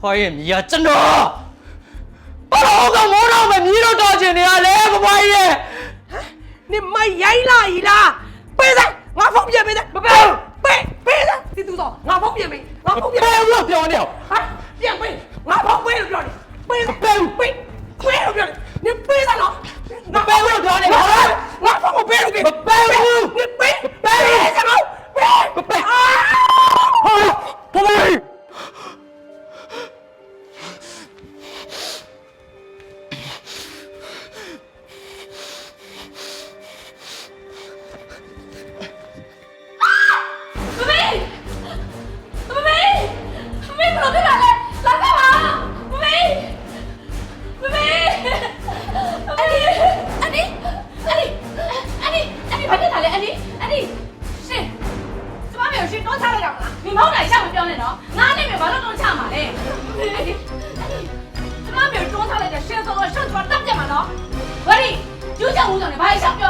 ဖွားရဲ့မြည်ကကျွန်တော်ဘာလို့ကမိုးတော့မမြည်တော့တော်ချင်နေရလဲဘဖွားရဲ့你妈ရိုင်းလာကြီးလားပေးစမ်းငါဖုန်းပြန်ပေးစမ်းမပေးဘူးပေးပေးစမ်းဒီသူတော့ငါဖုန်းပြန်ပေးငါဖုန်းပြန်ဘပေးယ်လိုပြောနေအောင်ဟာပြန်ပေးငါဖုန်းပေးလို့ပြောတ ရှင်တော့ချလိုက်ရမလားဒီမောင်းနိုင်ရှောက်မပြောနဲ့နော်ငါနဲ့မျိုးဘာလို့တော့ချမှာလဲအနီအနီကျမမျိုးတော့ချလိုက်တဲ့ရှင်ဆိုတော့ရှောက်ကျမတက်ကြမှာနော်ဝရီကျူးကြောင်ဦးဆောင်နေဘာရှောက်ပြောနေရလဲ